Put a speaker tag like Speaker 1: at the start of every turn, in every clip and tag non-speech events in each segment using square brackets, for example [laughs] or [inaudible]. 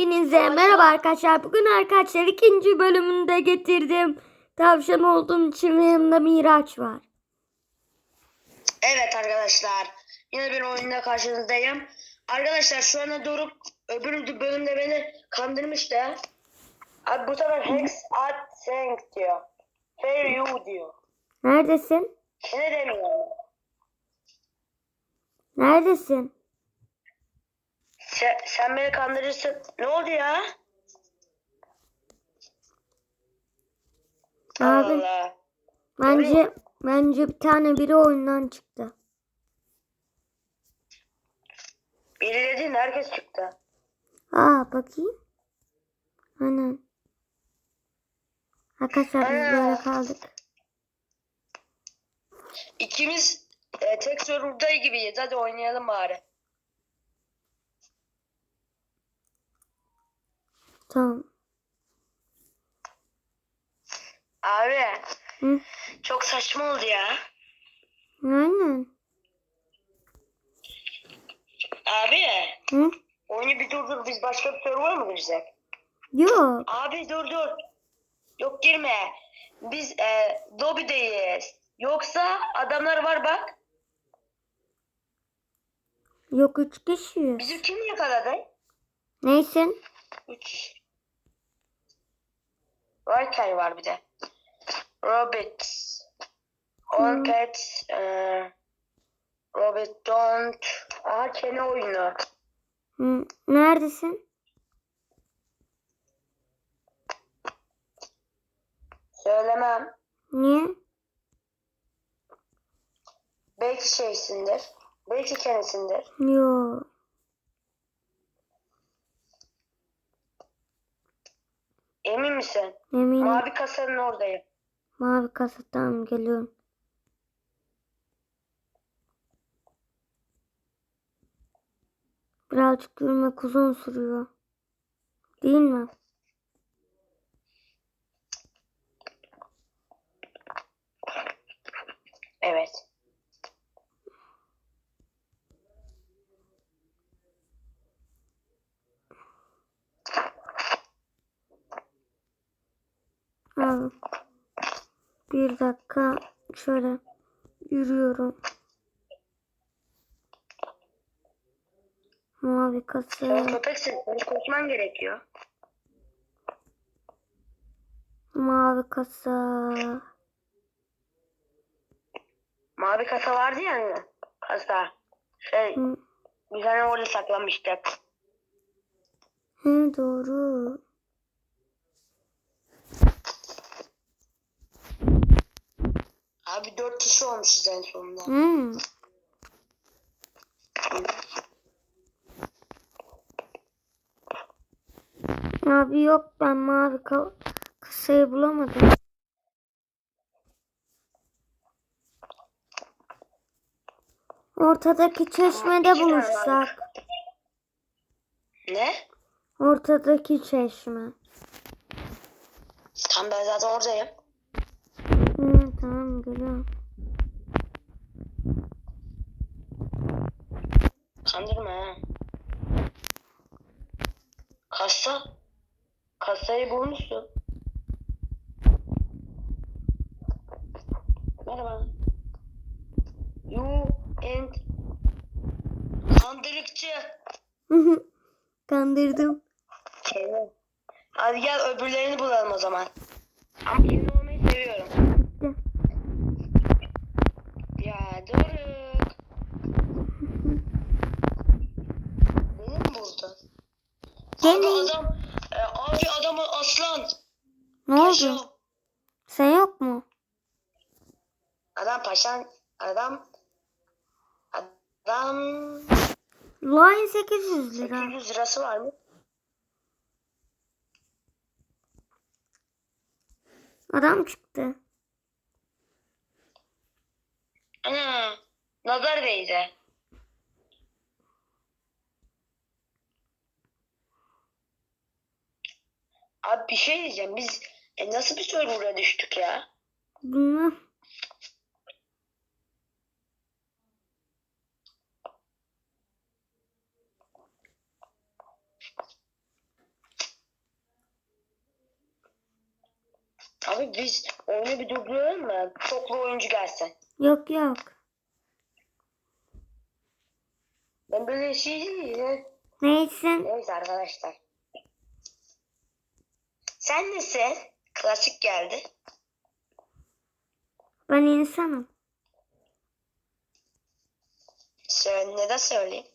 Speaker 1: Hepinize merhaba arkadaşlar. Bugün arkadaşlar ikinci bölümünde getirdim. Tavşan olduğum için yanımda Miraç var.
Speaker 2: Evet arkadaşlar. Yine bir oyunda karşınızdayım. Arkadaşlar şu anda Doruk öbür bölümde beni kandırmıştı. Abi bu sefer Hex at Senk diyor. Fair you diyor.
Speaker 1: Neredesin?
Speaker 2: Ne demiyor?
Speaker 1: Neredesin?
Speaker 2: Sen, sen beni kandırırsın. Ne oldu ya?
Speaker 1: Abi
Speaker 2: Allah.
Speaker 1: bence bence bir tane biri oyundan çıktı.
Speaker 2: Biri dediğin herkes çıktı.
Speaker 1: Aa bakayım. Aynen. Arkadaşlar biz
Speaker 2: Ana.
Speaker 1: böyle kaldık.
Speaker 2: İkimiz e, tek serverda gibiyiz. Hadi oynayalım bari.
Speaker 1: Tamam.
Speaker 2: Abi
Speaker 1: Hı?
Speaker 2: çok saçma oldu ya.
Speaker 1: Aynen.
Speaker 2: Abi
Speaker 1: Hı?
Speaker 2: oyunu bir durdur biz başka bir server mı girsek?
Speaker 1: Yok.
Speaker 2: Abi dur dur. Yok girme. Biz e, lobby'deyiz. Yoksa adamlar var bak.
Speaker 1: Yok üç kişiyiz.
Speaker 2: Bizi kim yakaladı?
Speaker 1: Neysin?
Speaker 2: Üç. Raykay var bir de. Robert. On pet. E, Robert don't. Aha kene oyunu.
Speaker 1: Neredesin?
Speaker 2: Söylemem.
Speaker 1: Niye?
Speaker 2: Belki şeysindir. Belki kenesindir.
Speaker 1: Yok.
Speaker 2: Emin misin?
Speaker 1: Eminim.
Speaker 2: Mavi kasanın oradayım.
Speaker 1: Mavi kasadan geliyorum. Birazcık yürümek uzun sürüyor. Değil mi?
Speaker 2: Evet.
Speaker 1: Abi. Bir dakika şöyle yürüyorum. Mavi kasa.
Speaker 2: köpeksin. Koşman gerekiyor.
Speaker 1: Mavi kasa.
Speaker 2: Mavi kasa vardı ya hani. Kasa. Şey,
Speaker 1: Hı,
Speaker 2: biz hani orada saklanmıştık.
Speaker 1: He doğru.
Speaker 2: Abi dört kişi olmuşuz en sonunda.
Speaker 1: Hmm. Abi yok ben mavi ka- kasayı bulamadım. Ortadaki çeşmede buluşsak.
Speaker 2: Ne?
Speaker 1: Ortadaki çeşme.
Speaker 2: Tam ben zaten oradayım.
Speaker 1: Hı, tamam geliyorum.
Speaker 2: Kandırma ha. Kasa. Kasayı bulmuşsun. Merhaba. You and Kandırıkçı. [laughs]
Speaker 1: Kandırdım.
Speaker 2: Kenan. Hadi gel öbürlerini bulalım o zaman. Ama kendi olmayı seviyorum.
Speaker 1: Bitti.
Speaker 2: Ya Doruk. Beni mi buldun? Abi adam, e, abi adamı aslan.
Speaker 1: Ne
Speaker 2: Paşa.
Speaker 1: oldu? Sen yok mu?
Speaker 2: Adam paşan, adam, adam
Speaker 1: Line 800 lira.
Speaker 2: 800 lirası var mı?
Speaker 1: Adam çıktı.
Speaker 2: Ana, nazar değdi. Abi bir şey diyeceğim. Biz e, nasıl bir server'a düştük ya?
Speaker 1: Bunu
Speaker 2: Abi biz oyunu bir durduralım mı? Çoklu oyuncu gelsin.
Speaker 1: yok yok.
Speaker 2: Ben böyle şey değil.
Speaker 1: ya.
Speaker 2: Neyse. Neyse arkadaşlar. Sen nesin? Klasik geldi.
Speaker 1: Ben insanım.
Speaker 2: Söyle, neden söyleyeyim?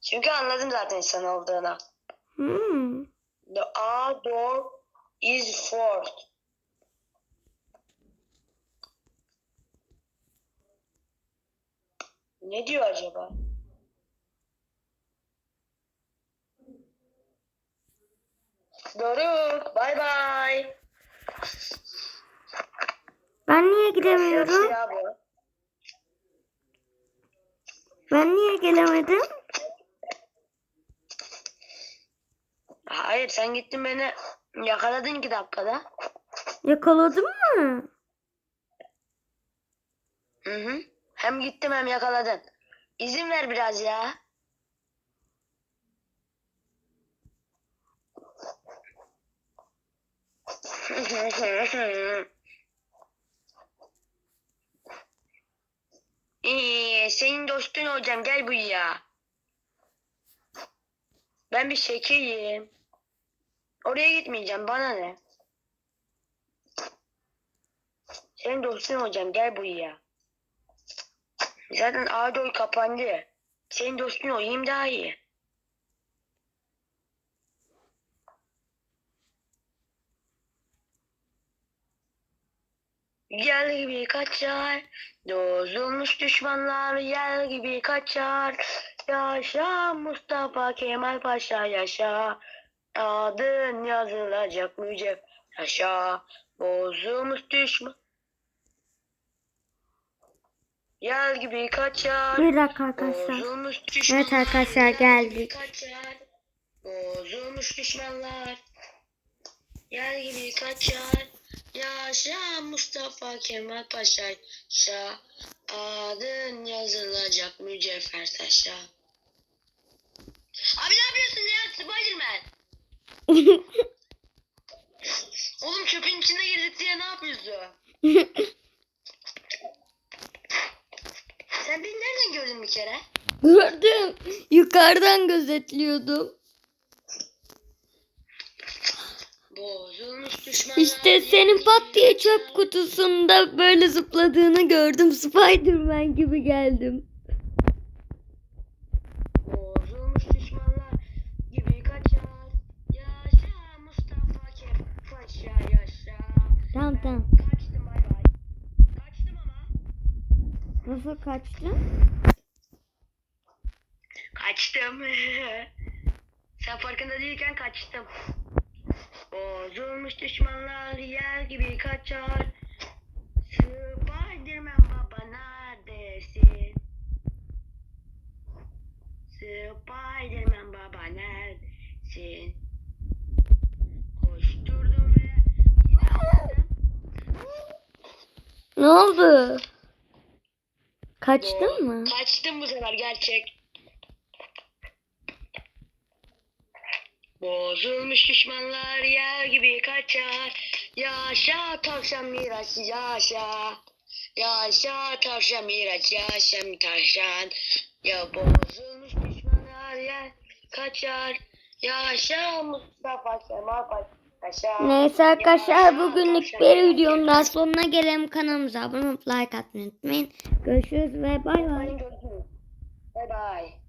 Speaker 2: Çünkü anladım zaten insan olduğunu.
Speaker 1: Hmm.
Speaker 2: The A door is fourth. Ne diyor acaba? Doruk, bay bay.
Speaker 1: Ben niye gidemiyorum?
Speaker 2: bu?
Speaker 1: Ben niye gelemedim?
Speaker 2: Hayır sen gittin beni yakaladın iki dakikada.
Speaker 1: Yakaladın mı?
Speaker 2: Hı hı. Hem gittim hem yakaladın. İzin ver biraz ya. [laughs] İyi, senin dostun olacağım gel buraya. Ben bir şekeriyim. Oraya gitmeyeceğim bana ne? Senin dostun olacağım gel buraya. Zaten Ağdoy kapandı. Senin dostun olayım daha iyi. Yel gibi kaçar, dozulmuş düşmanlar yel gibi kaçar. Yaşa Mustafa Kemal Paşa yaşa, adın yazılacak mücevher yaşa. Bozulmuş düşman. Yel gibi kaçar.
Speaker 1: Bir dakika arkadaşlar. Evet arkadaşlar,
Speaker 2: yel
Speaker 1: geldik.
Speaker 2: Kaçar. Bozulmuş düşmanlar. Yer gibi kaçar. Yaşa Mustafa Kemal Paşa. Şa. Adın yazılacak mücevher taşa. Abi ne yapıyorsun ya Spiderman? [laughs] Oğlum çöpün içine girdik diye ne yapıyorsun? Sen beni nereden gördün bir kere?
Speaker 1: Gördüm. Yukarıdan gözetliyordum.
Speaker 2: Düşmanlar.
Speaker 1: İşte senin pat diye çöp kutusunda böyle zıpladığını gördüm. Spiderman gibi geldim. Tamam tamam.
Speaker 2: Kaçtım bay bay. Kaçtım ama.
Speaker 1: Nasıl kaçtın?
Speaker 2: Kaçtım. [laughs] Sen farkında değilken kaçtım. Bozulmuş düşmanlar yer gibi kaçar. Spiderman baba neredesin? Spiderman baba neredesin? Koşturdum ve.
Speaker 1: Ne oldu? Kaçtın mı?
Speaker 2: Kaçtım bu sefer gerçek. Bozulmuş düşmanlar yer gibi kaçar. Yaşa tavşan miraç yaşa. Yaşa tavşan miraç yaşa tavşan. Ya bozulmuş düşmanlar yer kaçar. Yaşa Mustafa Kemal Paşa.
Speaker 1: Neyse arkadaşlar bugünlük bir videonun daha sonuna gelelim. Kanalımıza abone olup like atmayı unutmayın. Görüşürüz ve bay bay.
Speaker 2: Bye bye.